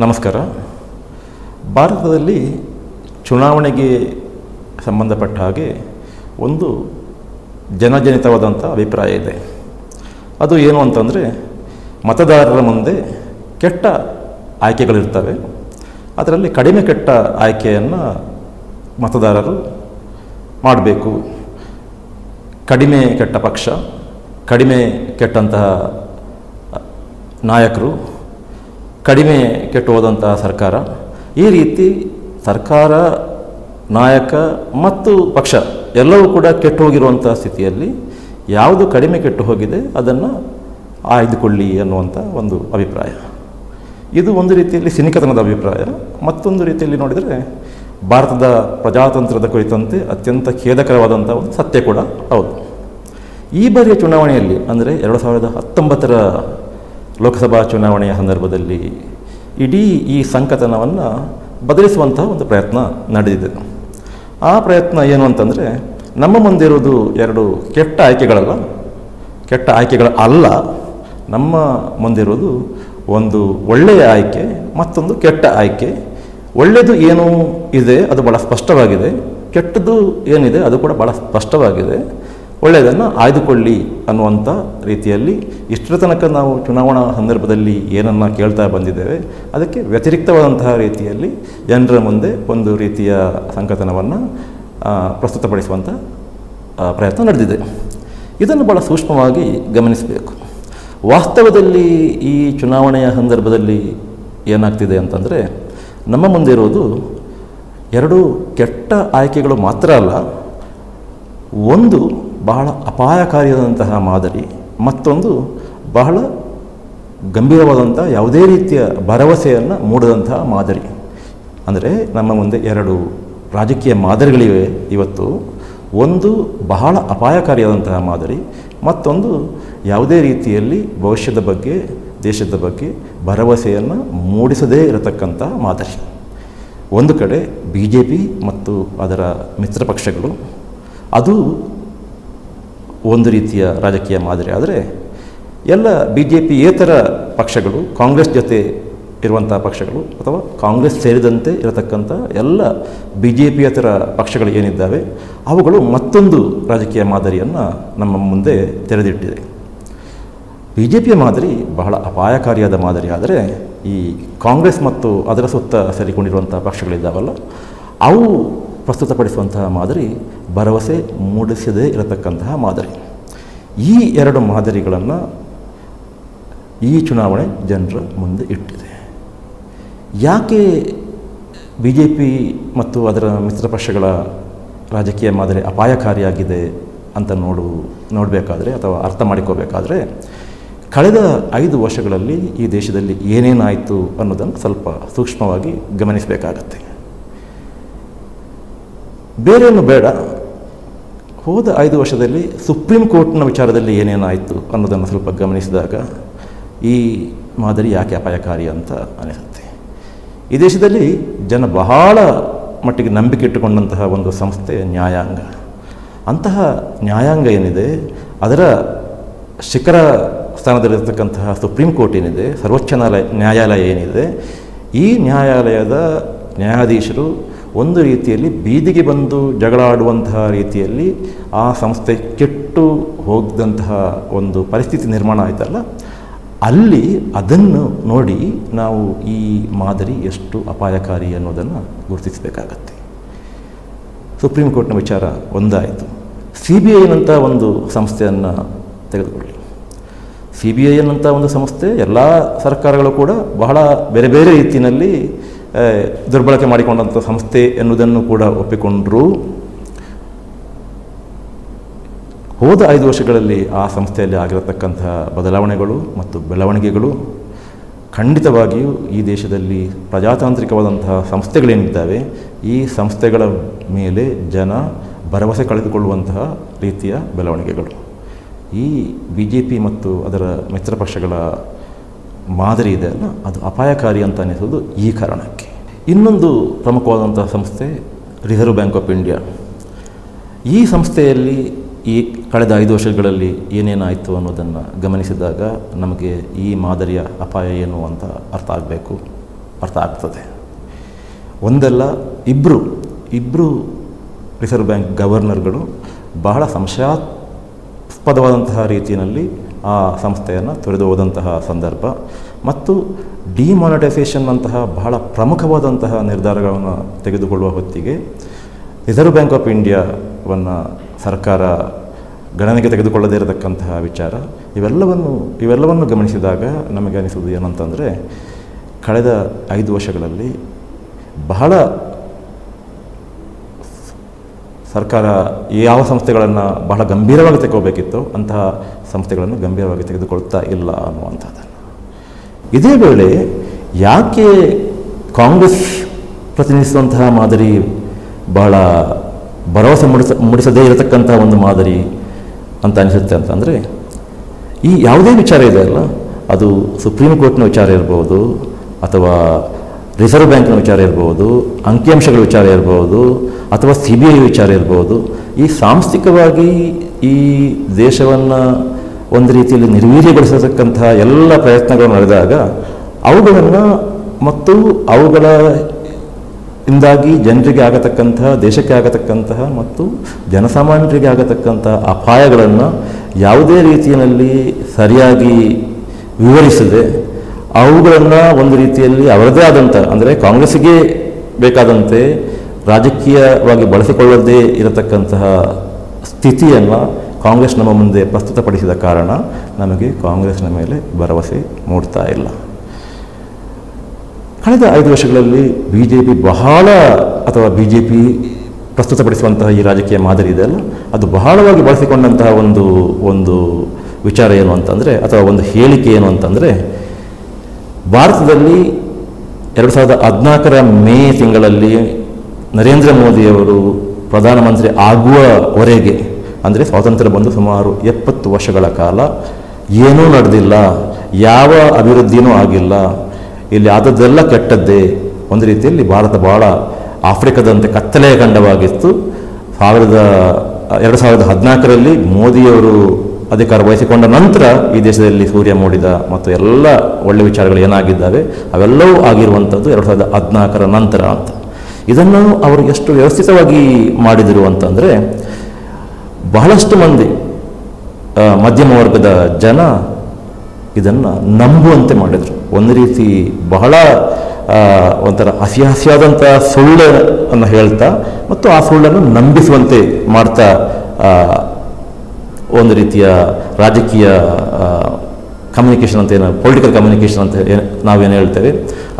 ನಮಸ್ಕಾರ. ಭಾರತದಲ್ಲಿ ಚುನಾವಣೆಗೆ ಸಂಬಂಧಪಟ್ಟ ಹಾಗೆ ಒಂದು ಜನಜನಿತವಾದಂಥ ಅಭಿಪ್ರಾಯ ಇದೆ. ಅದು ಏನು ಅಂತಂದರೆ, ಮತದಾರರ ಮುಂದೆ ಕೆಟ್ಟ ಆಯ್ಕೆಗಳಿರ್ತವೆ. ಅದರಲ್ಲಿ ಕಡಿಮೆ ಕೆಟ್ಟ ಆಯ್ಕೆಯನ್ನು ಮತದಾರರು ಮಾಡಬೇಕು. ಕಡಿಮೆ ಕೆಟ್ಟ ಪಕ್ಷ, ಕಡಿಮೆ ಕೆಟ್ಟಂತಹ ನಾಯಕರು ಕಡಿಮೆ ಕೆಟ್ಟು ಹೋದಂತಹ ಸರ್ಕಾರ, ಈ ರೀತಿ ಸರ್ಕಾರ, ನಾಯಕ ಮತ್ತು ಪಕ್ಷ ಎಲ್ಲವೂ ಕೂಡ ಕೆಟ್ಟು ಹೋಗಿರುವಂಥ ಸ್ಥಿತಿಯಲ್ಲಿ ಯಾವುದು ಕಡಿಮೆ ಕೆಟ್ಟು ಹೋಗಿದೆ ಅದನ್ನು ಆಯ್ದುಕೊಳ್ಳಿ ಅನ್ನುವಂಥ ಒಂದು ಅಭಿಪ್ರಾಯ. ಇದು ಒಂದು ರೀತಿಯಲ್ಲಿ ಸಿನಿಕತನದ ಅಭಿಪ್ರಾಯ. ಮತ್ತೊಂದು ರೀತಿಯಲ್ಲಿ ನೋಡಿದರೆ ಭಾರತದ ಪ್ರಜಾತಂತ್ರದ ಕುರಿತಂತೆ ಅತ್ಯಂತ ಖೇದಕರವಾದಂಥ ಒಂದು ಸತ್ಯ ಕೂಡ ಹೌದು. ಈ ಬಾರಿಯ ಚುನಾವಣೆಯಲ್ಲಿ, ಅಂದರೆ ಎರಡು ಸಾವಿರದ ಹತ್ತೊಂಬತ್ತರ ಲೋಕಸಭಾ ಚುನಾವಣೆಯ ಸಂದರ್ಭದಲ್ಲಿ ಇಡೀ ಈ ಸಂಕತನವನ್ನು ಬದಲಿಸುವಂತಹ ಒಂದು ಪ್ರಯತ್ನ ನಡೆದಿದೆ. ಆ ಪ್ರಯತ್ನ ಏನು ಅಂತಂದರೆ ನಮ್ಮ ಮುಂದಿರುವುದು ಎರಡು ಕೆಟ್ಟ ಆಯ್ಕೆಗಳಲ್ಲ ಕೆಟ್ಟ ಆಯ್ಕೆಗಳ ಅಲ್ಲ, ನಮ್ಮ ಮುಂದಿರುವುದು ಒಂದು ಒಳ್ಳೆಯ ಆಯ್ಕೆ, ಮತ್ತೊಂದು ಕೆಟ್ಟ ಆಯ್ಕೆ. ಒಳ್ಳೆಯದು ಏನು ಇದೆ, ಅದು ಭಾಳ ಸ್ಪಷ್ಟವಾಗಿದೆ. ಕೆಟ್ಟದ್ದು ಏನಿದೆ, ಅದು ಕೂಡ ಭಾಳ ಸ್ಪಷ್ಟವಾಗಿದೆ. ಒಳ್ಳೆಯದನ್ನು ಆಯ್ದುಕೊಳ್ಳಿ ಅನ್ನುವಂಥ ರೀತಿಯಲ್ಲಿ ಇಷ್ಟರ ತನಕ ನಾವು ಚುನಾವಣಾ ಸಂದರ್ಭದಲ್ಲಿ ಏನನ್ನು ಕೇಳ್ತಾ ಬಂದಿದ್ದೇವೆ, ಅದಕ್ಕೆ ವ್ಯತಿರಿಕ್ತವಾದಂತಹ ರೀತಿಯಲ್ಲಿ ಜನರ ಮುಂದೆ ಒಂದು ರೀತಿಯ ಸಂಕಥನವನ್ನು ಪ್ರಸ್ತುತಪಡಿಸುವಂಥ ಪ್ರಯತ್ನ ನಡೆದಿದೆ. ಇದನ್ನು ಭಾಳ ಸೂಕ್ಷ್ಮವಾಗಿ ಗಮನಿಸಬೇಕು. ವಾಸ್ತವದಲ್ಲಿ ಈ ಚುನಾವಣೆಯ ಸಂದರ್ಭದಲ್ಲಿ ಏನಾಗ್ತಿದೆ ಅಂತಂದರೆ, ನಮ್ಮ ಮುಂದೆ ಇರೋದು ಎರಡು ಕೆಟ್ಟ ಆಯ್ಕೆಗಳು ಮಾತ್ರ ಅಲ್ಲ, ಒಂದು ಬಹಳ ಅಪಾಯಕಾರಿಯಾದಂತಹ ಮಾದರಿ. ಮತ್ತೊಂದು, ಬಹಳ ಗಂಭೀರವಾದಂಥ ಯಾವುದೇ ರೀತಿಯ ಭರವಸೆಯನ್ನು ಮೂಡದಂತಹ ಮಾದರಿ. ಅಂದರೆ ನಮ್ಮ ಮುಂದೆ ಎರಡು ರಾಜಕೀಯ ಮಾದರಿಗಳಿವೆ ಇವತ್ತು. ಒಂದು, ಬಹಳ ಅಪಾಯಕಾರಿಯಾದಂತಹ ಮಾದರಿ. ಮತ್ತೊಂದು, ಯಾವುದೇ ರೀತಿಯಲ್ಲಿ ಭವಿಷ್ಯದ ಬಗ್ಗೆ, ದೇಶದ ಬಗ್ಗೆ ಭರವಸೆಯನ್ನು ಮೂಡಿಸದೇ ಇರತಕ್ಕಂಥ ಮಾದರಿ. ಒಂದು ಕಡೆ ಬಿ ಜೆ ಪಿ ಮತ್ತು ಅದರ ಮಿತ್ರ ಪಕ್ಷಗಳು. ಅದು ಒಂದು ರೀತಿಯ ರಾಜಕೀಯ ಮಾದರಿ ಆದರೆ ಎಲ್ಲ ಬಿ ಜೆ ಪಿಯೇತರ ಪಕ್ಷಗಳು, ಕಾಂಗ್ರೆಸ್ ಜೊತೆ ಇರುವಂಥ ಪಕ್ಷಗಳು ಅಥವಾ ಕಾಂಗ್ರೆಸ್ ಸೇರಿದಂತೆ ಇರತಕ್ಕಂಥ ಎಲ್ಲ ಬಿ ಜೆ ಪಿಯೇತರ ಪಕ್ಷಗಳು ಏನಿದ್ದಾವೆ, ಅವುಗಳು ಮತ್ತೊಂದು ರಾಜಕೀಯ ಮಾದರಿಯನ್ನು ನಮ್ಮ ಮುಂದೆ ತೆರೆದಿಟ್ಟಿದೆ. ಬಿ ಜೆ ಪಿಯ ಮಾದರಿ ಬಹಳ ಅಪಾಯಕಾರಿಯಾದ ಮಾದರಿ ಆದರೆ ಈ ಕಾಂಗ್ರೆಸ್ ಮತ್ತು ಅದರ ಸುತ್ತ ಸೇರಿಕೊಂಡಿರುವಂಥ ಪಕ್ಷಗಳಿದ್ದಾವಲ್ಲ, ಅವು ಪ್ರಸ್ತುತಪಡಿಸುವಂತಹ ಮಾದರಿ ಭರವಸೆ ಮೂಡಿಸದೇ ಇರತಕ್ಕಂತಹ ಮಾದರಿ. ಈ ಎರಡು ಮಾದರಿಗಳನ್ನು ಈ ಚುನಾವಣೆ ಜನರ ಮುಂದೆ ಇಟ್ಟಿದೆ. ಯಾಕೆ ಬಿ ಜೆ ಪಿ ಮತ್ತು ಅದರ ಮಿತ್ರ ಪಕ್ಷಗಳ ರಾಜಕೀಯ ಮಾದರಿ ಅಪಾಯಕಾರಿಯಾಗಿದೆ ಅಂತ ನೋಡು, ನೋಡಬೇಕಾದ್ರೆ ಅಥವಾ ಅರ್ಥ ಮಾಡಿಕೋಬೇಕಾದ್ರೆ ಕಳೆದ ಐದು ವರ್ಷಗಳಲ್ಲಿ ಈ ದೇಶದಲ್ಲಿ ಏನೇನಾಯಿತು ಅನ್ನೋದನ್ನು ಸ್ವಲ್ಪ ಸೂಕ್ಷ್ಮವಾಗಿ ಗಮನಿಸಬೇಕಾಗತ್ತೆ. ಬೇರೇನು ಬೇಡ. ಹೋದ ಐದು ವರ್ಷದಲ್ಲಿ ಸುಪ್ರೀಂ ಕೋರ್ಟ್ನ ವಿಚಾರದಲ್ಲಿ ಏನೇನಾಯಿತು ಅನ್ನೋದನ್ನು ಸ್ವಲ್ಪ ಗಮನಿಸಿದಾಗ ಈ ಮಾದರಿ ಯಾಕೆ ಅಪಾಯಕಾರಿ ಅಂತ ಅನಿಸುತ್ತೆ. ಈ ದೇಶದಲ್ಲಿ ಜನ ಬಹಳ ಮಟ್ಟಿಗೆ ನಂಬಿಕೆ ಇಟ್ಟುಕೊಂಡಂತಹ ಒಂದು ಸಂಸ್ಥೆ ನ್ಯಾಯಾಂಗ. ಅಂತಹ ನ್ಯಾಯಾಂಗ ಏನಿದೆ, ಅದರ ಶಿಖರ ಸ್ಥಾನದಲ್ಲಿರತಕ್ಕಂತಹ ಸುಪ್ರೀಂ ಕೋರ್ಟ್ ಏನಿದೆ, ಸರ್ವೋಚ್ಚ ನ್ಯಾಯಾಲಯ ನ್ಯಾಯಾಲಯ ಏನಿದೆ, ಈ ನ್ಯಾಯಾಲಯದ ನ್ಯಾಯಾಧೀಶರು ಒಂದು ರೀತಿಯಲ್ಲಿ ಬೀದಿಗೆ ಬಂದು ಜಗಳಾಡುವಂತಹ ರೀತಿಯಲ್ಲಿ ಆ ಸಂಸ್ಥೆ ಕೆಟ್ಟು ಹೋಗ್ದಂತಹ ಒಂದು ಪರಿಸ್ಥಿತಿ ನಿರ್ಮಾಣ ಆಯಿತಲ್ಲ, ಅಲ್ಲಿ ಅದನ್ನು ನೋಡಿ ನಾವು ಈ ಮಾದರಿ ಎಷ್ಟು ಅಪಾಯಕಾರಿ ಅನ್ನೋದನ್ನು ಗುರುತಿಸಬೇಕಾಗತ್ತೆ. ಸುಪ್ರೀಂ ಕೋರ್ಟ್ನ ವಿಚಾರ ಒಂದಾಯಿತು. ಸಿ ಬಿ ಐನಂಥ ಒಂದು ಸಂಸ್ಥೆಯನ್ನು ತೆಗೆದುಕೊಳ್ಳಿ. ಸಿ ಬಿ ಐ ಅನ್ನಂಥ ಒಂದು ಸಂಸ್ಥೆ ಎಲ್ಲ ಸರ್ಕಾರಗಳು ಕೂಡ ಬಹಳ ಬೇರೆ ಬೇರೆ ರೀತಿಯಲ್ಲಿ ದುರ್ಬಳಕೆ ಮಾಡಿಕೊಂಡಂಥ ಸಂಸ್ಥೆ ಎನ್ನುವುದನ್ನು ಕೂಡ ಒಪ್ಪಿಕೊಂಡರು. ಹೋದ ಐದು ವರ್ಷಗಳಲ್ಲಿ ಆ ಸಂಸ್ಥೆಯಲ್ಲಿ ಆಗಿರತಕ್ಕಂತಹ ಬದಲಾವಣೆಗಳು ಮತ್ತು ಬೆಳವಣಿಗೆಗಳು ಖಂಡಿತವಾಗಿಯೂ ಈ ದೇಶದಲ್ಲಿ ಪ್ರಜಾತಾಂತ್ರಿಕವಾದಂತಹ ಸಂಸ್ಥೆಗಳೇನಿದ್ದಾವೆ, ಈ ಸಂಸ್ಥೆಗಳ ಮೇಲೆ ಜನ ಭರವಸೆ ಕಳೆದುಕೊಳ್ಳುವಂತಹ ರೀತಿಯ ಬೆಳವಣಿಗೆಗಳು. ಈ ಬಿ ಮತ್ತು ಅದರ ಮಿತ್ರ ಪಕ್ಷಗಳ ಮಾದರಿ ಇದೆ ಅಲ್ಲ, ಅದು ಅಪಾಯಕಾರಿ ಅಂತ ಅನ್ನಿಸೋದು ಈ ಕಾರಣಕ್ಕೆ. ಇನ್ನೊಂದು ಪ್ರಮುಖವಾದಂತಹ ಸಂಸ್ಥೆ ರಿಸರ್ವ್ ಬ್ಯಾಂಕ್ ಆಫ್ ಇಂಡಿಯಾ. ಈ ಸಂಸ್ಥೆಯಲ್ಲಿ ಈ ಕಳೆದ ಐದು ವರ್ಷಗಳಲ್ಲಿ ಏನೇನಾಯಿತು ಅನ್ನೋದನ್ನು ಗಮನಿಸಿದಾಗ ನಮಗೆ ಈ ಮಾದರಿಯ ಅಪಾಯ ಏನು ಅಂತ ಅರ್ಥ ಆಗಬೇಕು, ಅರ್ಥ ಆಗ್ತದೆ. ಒಂದಲ್ಲ ಇಬ್ಬರು ಇಬ್ಬರು ರಿಸರ್ವ್ ಬ್ಯಾಂಕ್ ಗವರ್ನರ್ಗಳು ಬಹಳ ಸಂಶಯಾಸ್ಪದವಾದಂತಹ ರೀತಿಯಲ್ಲಿ ಆ ಸಂಸ್ಥೆಯನ್ನು ತೊರೆದು ಹೋದಂತಹ ಸಂದರ್ಭ. ಮತ್ತು ಡಿಮಾನಿಟೈಸೇಷನ್ ಅಂತಹ ಬಹಳ ಪ್ರಮುಖವಾದಂತಹ ನಿರ್ಧಾರಗಳನ್ನು ತೆಗೆದುಕೊಳ್ಳುವ ಹೊತ್ತಿಗೆ ರಿಸರ್ವ್ ಬ್ಯಾಂಕ್ ಆಫ್ ಇಂಡಿಯಾವನ್ನು ಸರ್ಕಾರ ಗಣನೆಗೆ ತೆಗೆದುಕೊಳ್ಳದೇ ಇರತಕ್ಕಂತಹ ವಿಚಾರ. ಇವೆಲ್ಲವನ್ನು ಇವೆಲ್ಲವನ್ನು ಗಮನಿಸಿದಾಗ ನಮಗೆ ಅನಿಸುವುದು ಏನಂತಂದರೆ, ಕಳೆದ ಐದು ವರ್ಷಗಳಲ್ಲಿ ಬಹಳ ಸರ್ಕಾರ ಯಾವ ಸಂಸ್ಥೆಗಳನ್ನು ಬಹಳ ಗಂಭೀರವಾಗಿ ತೆಗೋಬೇಕಿತ್ತು ಅಂತಹ ಸಂಸ್ಥೆಗಳನ್ನು ಗಂಭೀರವಾಗಿ ತೆಗೆದುಕೊಳ್ತಾ ಇಲ್ಲ ಅನ್ನುವಂಥದ್ದನ್ನು. ಇದೇ ವೇಳೆ ಯಾಕೆ ಕಾಂಗ್ರೆಸ್ ಪ್ರತಿನಿಧಿಸುವಂತಹ ಮಾದರಿ ಬಹಳ ಭರವಸೆ ಮೂಡಿಸ, ಮೂಡಿಸದೇ ಇರತಕ್ಕಂಥ ಒಂದು ಮಾದರಿ ಅಂತ ಅನಿಸುತ್ತೆ ಅಂತಂದರೆ ಈ ಯಾವುದೇ ವಿಚಾರ ಇದೆ ಅಲ್ಲ? ಅದು ಸುಪ್ರೀಂ ಕೋರ್ಟ್ನ ವಿಚಾರ ಇರ್ಬೋದು ಅಥವಾ ರಿಸರ್ವ್ ಬ್ಯಾಂಕ್ನ ವಿಚಾರ ಇರ್ಬೋದು, ಅಂಕಿಅಂಶಗಳ ವಿಚಾರ ಇರ್ಬೋದು, ಅಥವಾ ಸಿ ಬಿ ಐ ವಿಚಾರ ಇರ್ಬೋದು, ಈ ಸಾಂಸ್ಥಿಕವಾಗಿ ಈ ದೇಶವನ್ನು ಒಂದು ರೀತಿಯಲ್ಲಿ ನಿರ್ವೀರ್ಯಗೊಳಿಸತಕ್ಕಂತಹ ಎಲ್ಲ ಪ್ರಯತ್ನಗಳು ನಡೆದಾಗ ಅವುಗಳನ್ನು ಮತ್ತು ಅವುಗಳ ಇಂದಾಗಿ ಜನರಿಗೆ ಆಗತಕ್ಕಂತಹ, ದೇಶಕ್ಕೆ ಆಗತಕ್ಕಂತಹ ಮತ್ತು ಜನಸಾಮಾನ್ಯರಿಗೆ ಆಗತಕ್ಕಂತಹ ಅಪಾಯಗಳನ್ನು ಯಾವುದೇ ರೀತಿಯಲ್ಲಿ ಸರಿಯಾಗಿ ವಿವರಿಸದೆ ಅವುಗಳನ್ನು ಒಂದು ರೀತಿಯಲ್ಲಿ ಅವರದೇ ಆದಂಥ ಅಂದರೆ ಕಾಂಗ್ರೆಸ್ಸಿಗೆ ಬೇಕಾದಂತೆ ರಾಜಕೀಯವಾಗಿ ಬಳಸಿಕೊಳ್ಳದೇ ಇರತಕ್ಕಂತಹ ಸ್ಥಿತಿಯನ್ನು ಕಾಂಗ್ರೆಸ್ ನಮ್ಮ ಮುಂದೆ ಪ್ರಸ್ತುತಪಡಿಸಿದ ಕಾರಣ ನಮಗೆ ಕಾಂಗ್ರೆಸ್ನ ಮೇಲೆ ಭರವಸೆ ಮೂಡ್ತಾ ಇಲ್ಲ. ಕಳೆದ ಐದು ವರ್ಷಗಳಲ್ಲಿ ಬಿ ಜೆ ಪಿ ಬಹಳ, ಅಥವಾ ಬಿ ಜೆ ಪಿ ಪ್ರಸ್ತುತಪಡಿಸುವಂತಹ ಈ ರಾಜಕೀಯ ಮಾದರಿ ಇದೆಯಲ್ಲ ಅದು ಬಹಳವಾಗಿ ಬಳಸಿಕೊಂಡಂತಹ ಒಂದು ಒಂದು ವಿಚಾರ ಏನು ಅಂತಂದರೆ, ಅಥವಾ ಒಂದು ಹೇಳಿಕೆ ಏನು ಅಂತಂದರೆ ಭಾರತದಲ್ಲಿ ಎರಡು ಸಾವಿರದ ಹದಿನಾಲ್ಕರ ಮೇ ತಿಂಗಳಲ್ಲಿ ನರೇಂದ್ರ ಮೋದಿಯವರು ಪ್ರಧಾನಮಂತ್ರಿ ಆಗುವವರೆಗೆ, ಅಂದರೆ ಸ್ವಾತಂತ್ರ್ಯ ಬಂದು ಸುಮಾರು ಎಪ್ಪತ್ತು ವರ್ಷಗಳ ಕಾಲ ಏನೂ ನಡೆದಿಲ್ಲ, ಯಾವ ಅಭಿವೃದ್ಧಿಯೂ ಆಗಿಲ್ಲ, ಇಲ್ಲಿ ಆದದ್ದೆಲ್ಲ ಕೆಟ್ಟದ್ದೇ. ಒಂದು ರೀತಿಯಲ್ಲಿ ಭಾರತ ಭಾಳ ಆಫ್ರಿಕಾದಂತೆ ಕತ್ತಲೆಯ ಖಂಡವಾಗಿತ್ತು ಸಾವಿರದ, ಎರಡು ಸಾವಿರದ ಹದಿನಾಲ್ಕರಲ್ಲಿ ಮೋದಿಯವರು ಅಧಿಕಾರ ವಹಿಸಿಕೊಂಡ ನಂತರ ಈ ದೇಶದಲ್ಲಿ ಸೂರ್ಯ ಮೂಡಿದ ಮತ್ತು ಎಲ್ಲ ಒಳ್ಳೆ ವಿಚಾರಗಳು ಏನಾಗಿದ್ದಾವೆ, ಅವೆಲ್ಲವೂ ಆಗಿರುವಂಥದ್ದು ಎರಡು ಸಾವಿರದ ಹದಿನಾಲ್ಕರ ನಂತರ ಅಂತ. ಇದನ್ನು ಅವರು ಎಷ್ಟು ವ್ಯವಸ್ಥಿತವಾಗಿ ಮಾಡಿದರು ಅಂತಂದರೆ, ಬಹಳಷ್ಟು ಮಂದಿ ಮಧ್ಯಮ ವರ್ಗದ ಜನ ಇದನ್ನು ನಂಬುವಂತೆ ಮಾಡಿದರು. ಒಂದು ರೀತಿ ಬಹಳ ಒಂಥರ ಹಸಿ ಹಸಿಯಾದಂಥ ಸುಳ್ಳನ್ನು ಹೇಳ್ತಾ ಮತ್ತು ಆ ಸುಳ್ಳನ್ನು ನಂಬಿಸುವಂತೆ ಮಾಡ್ತಾ ಒಂದು ರೀತಿಯ ರಾಜಕೀಯ ಕಮ್ಯುನಿಕೇಷನ್ ಅಂತ ಏನು ಪೊಲಿಟಿಕಲ್ ಕಮ್ಯುನಿಕೇಷನ್ ಅಂತ ಏನು ನಾವೇನು ಹೇಳ್ತೇವೆ?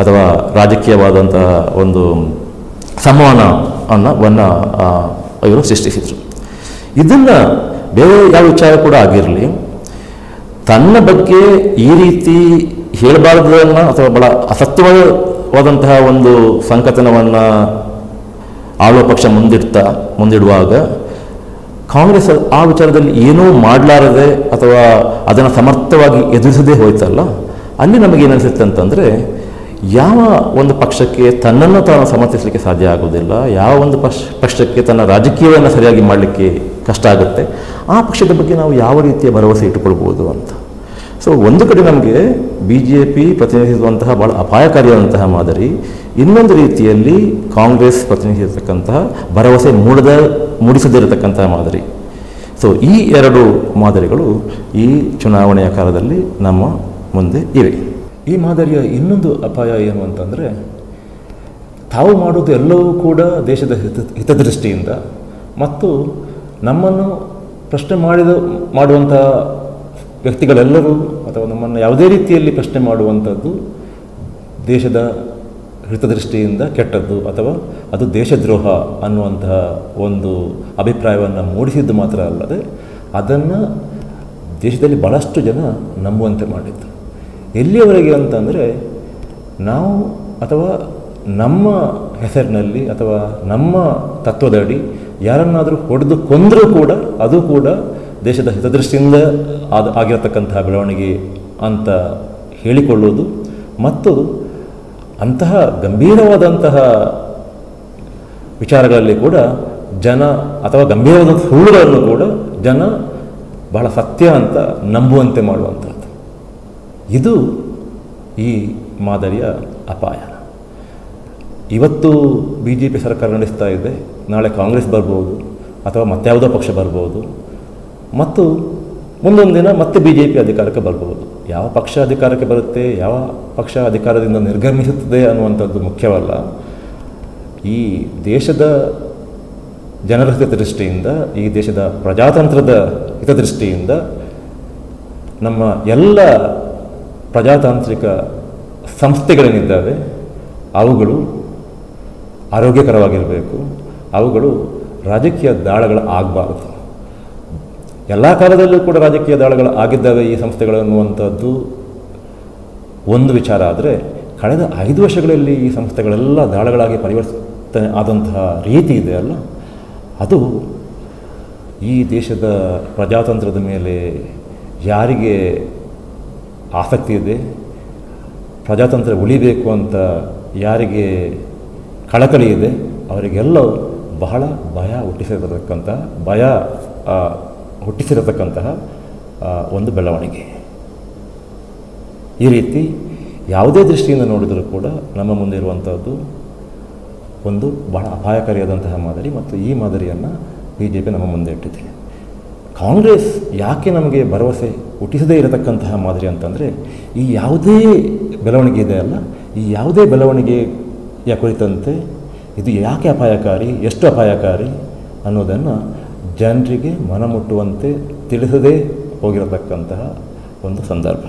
ಅಥವಾ ರಾಜಕೀಯವಾದಂತಹ ಒಂದು ಸಂವಹನ ಅನ್ನವನ್ನು ಇವರು ಸೃಷ್ಟಿಸಿದರು. ಇದನ್ನು ಬೇರೆ ಯಾವ ವಿಚಾರ ಕೂಡ ಆಗಿರಲಿ, ತನ್ನ ಬಗ್ಗೆ ಈ ರೀತಿ ಹೇಳಬಾರ್ದನ್ನು ಅಥವಾ ಬಹಳ ಅಸತ್ಯವಾದಂತಹ ಒಂದು ಸಂಕಥನವನ್ನು ಆಳುವ ಪಕ್ಷ ಮುಂದಿಡ್ತಾ, ಮುಂದಿಡುವಾಗ ಕಾಂಗ್ರೆಸ್ ಆ ವಿಚಾರದಲ್ಲಿ ಏನೂ ಮಾಡಲಾರದೆ ಅಥವಾ ಅದನ್ನು ಸಮರ್ಥವಾಗಿ ಎದುರಿಸದೇ ಹೋಯ್ತಲ್ಲ? ಅಲ್ಲಿ ನಮಗೆ ಅನಿಸುತ್ತೆ ಅಂತಂದರೆ, ಯಾವ ಒಂದು ಪಕ್ಷಕ್ಕೆ ತನ್ನನ್ನು ತಾನು ಸಮರ್ಥಿಸಲಿಕ್ಕೆ ಸಾಧ್ಯ ಆಗೋದಿಲ್ಲ ಯಾವ ಒಂದು ಪಕ್ಷ, ಪಕ್ಷಕ್ಕೆ ತನ್ನ ರಾಜಕೀಯವನ್ನು ಸರಿಯಾಗಿ ಮಾಡಲಿಕ್ಕೆ ಕಷ್ಟ ಆಗುತ್ತೆ, ಆ ಪಕ್ಷದ ಬಗ್ಗೆ ನಾವು ಯಾವ ರೀತಿಯ ಭರವಸೆ ಇಟ್ಟುಕೊಳ್ಬೋದು ಅಂತ. ಸೊ ಒಂದು ಕಡೆ ನಮಗೆ ಬಿ ಜೆ ಪಿ ಪ್ರತಿನಿಧಿಸುವಂತಹ ಭಾಳ ಅಪಾಯಕಾರಿಯಾದಂತಹ ಮಾದರಿ, ಇನ್ನೊಂದು ರೀತಿಯಲ್ಲಿ ಕಾಂಗ್ರೆಸ್ ಪ್ರತಿನಿಧಿಸತಕ್ಕಂತಹ ಭರವಸೆ ಮೂಡದ ಮೂಡಿಸದಿರತಕ್ಕಂತಹ ಮಾದರಿ. ಸೊ ಈ ಎರಡು ಮಾದರಿಗಳು ಈ ಚುನಾವಣೆಯ ಕಾಲದಲ್ಲಿ ನಮ್ಮ ಮುಂದೆ ಇವೆ. ಈ ಮಾದರಿಯ ಇನ್ನೊಂದು ಅಪಾಯ ಏನು ಅಂತಂದರೆ, ತಾವು ಮಾಡೋದು ಎಲ್ಲವೂ ಕೂಡ ದೇಶದ ಹಿತ, ಹಿತದೃಷ್ಟಿಯಿಂದ ಮತ್ತು ನಮ್ಮನ್ನು ಪ್ರಶ್ನೆ ಮಾಡಿದ ಮಾಡುವಂತಹ ವ್ಯಕ್ತಿಗಳೆಲ್ಲರೂ ಅಥವಾ ನಮ್ಮನ್ನು ಯಾವುದೇ ರೀತಿಯಲ್ಲಿ ಪ್ರಶ್ನೆ ಮಾಡುವಂಥದ್ದು ದೇಶದ ಹಿತದೃಷ್ಟಿಯಿಂದ ಕೆಟ್ಟದ್ದು ಅಥವಾ ಅದು ದೇಶದ್ರೋಹ ಅನ್ನುವಂತಹ ಒಂದು ಅಭಿಪ್ರಾಯವನ್ನು ಮೂಡಿಸಿದ್ದು ಮಾತ್ರ ಅಲ್ಲದೆ ಅದನ್ನು ದೇಶದಲ್ಲಿ ಭಾಳಷ್ಟು ಜನ ನಂಬುವಂತೆ ಮಾಡಿದ್ದು. ಎಲ್ಲಿಯವರೆಗೆ ಅಂತಂದರೆ ನಾವು ಅಥವಾ ನಮ್ಮ ಹೆಸರಿನಲ್ಲಿ ಅಥವಾ ನಮ್ಮ ತತ್ವದಡಿ ಯಾರನ್ನಾದರೂ ಹೊಡೆದು ಕೊಂದರೂ ಕೂಡ ಅದು ಕೂಡ ದೇಶದ ಹಿತದೃಷ್ಟಿಯಿಂದ ಆದ ಆಗಿರತಕ್ಕಂತಹ ಬೆಳವಣಿಗೆ ಅಂತ ಹೇಳಿಕೊಳ್ಳುವುದು ಮತ್ತು ಅಂತಹ ಗಂಭೀರವಾದಂತಹ ವಿಚಾರಗಳಲ್ಲಿ ಕೂಡ ಜನ ಅಥವಾ ಗಂಭೀರವಾದಂಥ ಸುಳ್ಳುಗಳನ್ನು ಕೂಡ ಜನ ಬಹಳ ಸತ್ಯ ಅಂತ ನಂಬುವಂತೆ ಮಾಡುವಂಥದ್ದು. ಇದು ಈ ಮಾದರಿಯ ಅಪಾಯ. ಇವತ್ತು ಬಿ ಜೆ ಪಿ ಸರ್ಕಾರ ನಡೆಸ್ತಾ ಇದೆ. ನಾಳೆ ಕಾಂಗ್ರೆಸ್ ಬರ್ಬೋದು ಅಥವಾ ಮತ್ಯಾವುದೋ ಪಕ್ಷ ಬರ್ಬೋದು. ಮತ್ತು ಮುಂದೊಂದು ದಿನ ಮತ್ತೆ ಬಿ ಜೆ ಪಿ ಅಧಿಕಾರಕ್ಕೆ ಬರ್ಬೋದು. ಯಾವ ಪಕ್ಷ ಅಧಿಕಾರಕ್ಕೆ ಬರುತ್ತೆ, ಯಾವ ಪಕ್ಷ ಅಧಿಕಾರದಿಂದ ನಿರ್ಗಮಿಸುತ್ತದೆ ಅನ್ನುವಂಥದ್ದು ಮುಖ್ಯವಲ್ಲ. ಈ ದೇಶದ ಜನರ ಹಿತದೃಷ್ಟಿಯಿಂದ, ಈ ದೇಶದ ಪ್ರಜಾತಂತ್ರದ ಹಿತದೃಷ್ಟಿಯಿಂದ ನಮ್ಮ ಎಲ್ಲ ಪ್ರಜಾತಾಂತ್ರಿಕ ಸಂಸ್ಥೆಗಳೇನಿದ್ದಾವೆ, ಅವುಗಳು ಆರೋಗ್ಯಕರವಾಗಿರಬೇಕು. ಅವುಗಳು ರಾಜಕೀಯ ದಾಳಗಳು ಆಗಬಾರದು. ಎಲ್ಲ ಕಾಲದಲ್ಲೂ ಕೂಡ ರಾಜಕೀಯ ದಾಳಗಳು ಆಗಿದ್ದಾವೆ ಈ ಸಂಸ್ಥೆಗಳು ಅನ್ನುವಂಥದ್ದು ಒಂದು ವಿಚಾರ ಆದರೆ ಕಳೆದ ಐದು ವರ್ಷಗಳಲ್ಲಿ ಈ ಸಂಸ್ಥೆಗಳೆಲ್ಲ ದಾಳಗಳಾಗಿ ಪರಿವರ್ತನೆ ಆದಂತಹ ರೀತಿ ಇದೆ ಅಲ್ಲ? ಅದು ಈ ದೇಶದ ಪ್ರಜಾತಂತ್ರದ ಮೇಲೆ ಯಾರಿಗೆ ಆಸಕ್ತಿ ಇದೆ? ಪ್ರಜಾತಂತ್ರ ಉಳಿಬೇಕು ಅಂತ ಯಾರಿಗೆ ಕಳಕಳಿ ಇದೆ? ಅವರಿಗೆಲ್ಲ ಬಹಳ ಭಯ ಹುಟ್ಟಿಸಿರತಕ್ಕಂಥ ಭಯ ಹುಟ್ಟಿಸಿರತಕ್ಕಂತಹ ಒಂದು ಬೆಳವಣಿಗೆ. ಈ ರೀತಿ ಯಾವುದೇ ದೃಷ್ಟಿಯಿಂದ ನೋಡಿದರೂ ಕೂಡ ನಮ್ಮ ಮುಂದೆ ಇರುವಂಥದ್ದು ಒಂದು ಬಹಳ ಅಪಾಯಕಾರಿಯಾದಂತಹ ಮಾದರಿ ಮತ್ತು ಈ ಮಾದರಿಯನ್ನು ಬಿ ಜೆ ಪಿ ನಮ್ಮ ಮುಂದೆ ಇಟ್ಟಿದೆ ಕಾಂಗ್ರೆಸ್ ಯಾಕೆ ನಮಗೆ ಭರವಸೆ ಹುಟ್ಟಿಸದೇ ಇರತಕ್ಕಂತಹ ಮಾದರಿ ಅಂತಂದರೆ, ಈ ಯಾವುದೇ ಬೆಳವಣಿಗೆ ಇದೆ ಅಲ್ಲ, ಈ ಯಾವುದೇ ಬೆಳವಣಿಗೆಯ ಕುರಿತಂತೆ ಇದು ಯಾಕೆ ಅಪಾಯಕಾರಿ, ಎಷ್ಟು ಅಪಾಯಕಾರಿ ಅನ್ನೋದನ್ನು ಜನರಿಗೆ ಮನಮುಟ್ಟುವಂತೆ ತಿಳಿಸದೇ ಹೋಗಿರತಕ್ಕಂತಹ ಒಂದು ಸಂದರ್ಭ.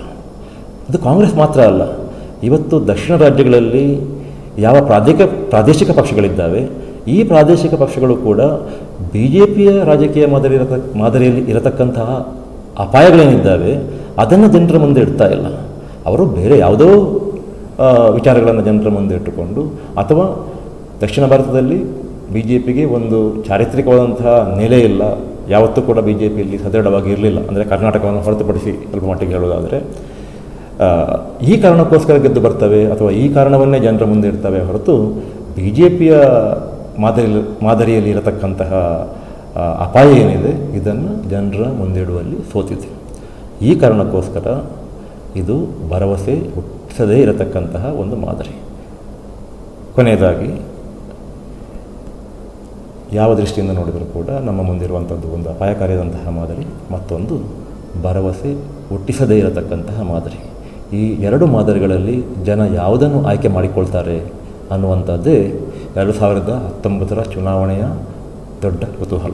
ಅದು ಕಾಂಗ್ರೆಸ್ ಮಾತ್ರ ಅಲ್ಲ. ಇವತ್ತು ದಕ್ಷಿಣ ರಾಜ್ಯಗಳಲ್ಲಿ ಯಾವ ಪ್ರಾದೇಶಿಕ ಪ್ರಾದೇಶಿಕ ಪಕ್ಷಗಳಿದ್ದಾವೆ, ಈ ಪ್ರಾದೇಶಿಕ ಪಕ್ಷಗಳು ಕೂಡ ಬಿ ಜೆ ಪಿಯ ರಾಜಕೀಯ ಮಾದರಿ ಇರತ, ಮಾದರಿಯಲ್ಲಿ ಇರತಕ್ಕಂತಹ ಅಪಾಯಗಳೇನಿದ್ದಾವೆ, ಅದನ್ನು ಜನರ ಮುಂದೆ ಇಡ್ತಾ ಇಲ್ಲ. ಅವರು ಬೇರೆ ಯಾವುದೋ ವಿಚಾರಗಳನ್ನು ಜನರ ಮುಂದೆ ಇಟ್ಟುಕೊಂಡು ಅಥವಾ ದಕ್ಷಿಣ ಭಾರತದಲ್ಲಿ ಬಿ ಜೆ ಪಿಗೆ ಒಂದು ಚಾರಿತ್ರಿಕವಾದಂತಹ ನೆಲೆ ಇಲ್ಲ. ಯಾವತ್ತೂ ಕೂಡ ಬಿ ಜೆ ಪಿಯಲ್ಲಿ ಸದೃಢವಾಗಿ ಇರಲಿಲ್ಲ. ಅಂದರೆ ಕರ್ನಾಟಕವನ್ನು ಹೊರತುಪಡಿಸಿ ಸ್ವಲ್ಪ ಮಟ್ಟಿಗೆ ಹೇಳೋದಾದರೆ ಈ ಕಾರಣಕ್ಕೋಸ್ಕರ ಗೆದ್ದು ಬರ್ತವೆ ಅಥವಾ ಈ ಕಾರಣವನ್ನೇ ಜನರ ಮುಂದೆ ಇರ್ತವೆ ಹೊರತು ಬಿ ಜೆ ಪಿಯ ಮಾದರಿ ಮಾದರಿಯಲ್ಲಿ ಇರತಕ್ಕಂತಹ ಅಪಾಯ ಏನಿದೆ, ಇದನ್ನು ಜನರ ಮುಂದಿಡುವಲ್ಲಿ ಸೋತಿದೆ. ಈ ಕಾರಣಕ್ಕೋಸ್ಕರ ಇದು ಭರವಸೆ ಹುಟ್ಟಿಸದೇ ಇರತಕ್ಕಂತಹ ಒಂದು ಮಾದರಿ. ಕೊನೆಯದಾಗಿ ಯಾವ ದೃಷ್ಟಿಯಿಂದ ನೋಡಿದರೂ ಕೂಡ ನಮ್ಮ ಮುಂದಿರುವಂಥದ್ದು ಒಂದು ಅಪಾಯಕಾರಿಯಾದಂತಹ ಮಾದರಿ, ಮತ್ತೊಂದು ಭರವಸೆ ಹುಟ್ಟಿಸದೇ ಇರತಕ್ಕಂತಹ ಮಾದರಿ. ಈ ಎರಡು ಮಾದರಿಗಳಲ್ಲಿ ಜನ ಯಾವುದನ್ನು ಆಯ್ಕೆ ಮಾಡಿಕೊಳ್ತಾರೆ ಅನ್ನುವಂಥದ್ದೇ ಎರಡು ಸಾವಿರದ ಹತ್ತೊಂಬತ್ತರ ಚುನಾವಣೆಯ ದೊಡ್ಡ ಕುತೂಹಲ.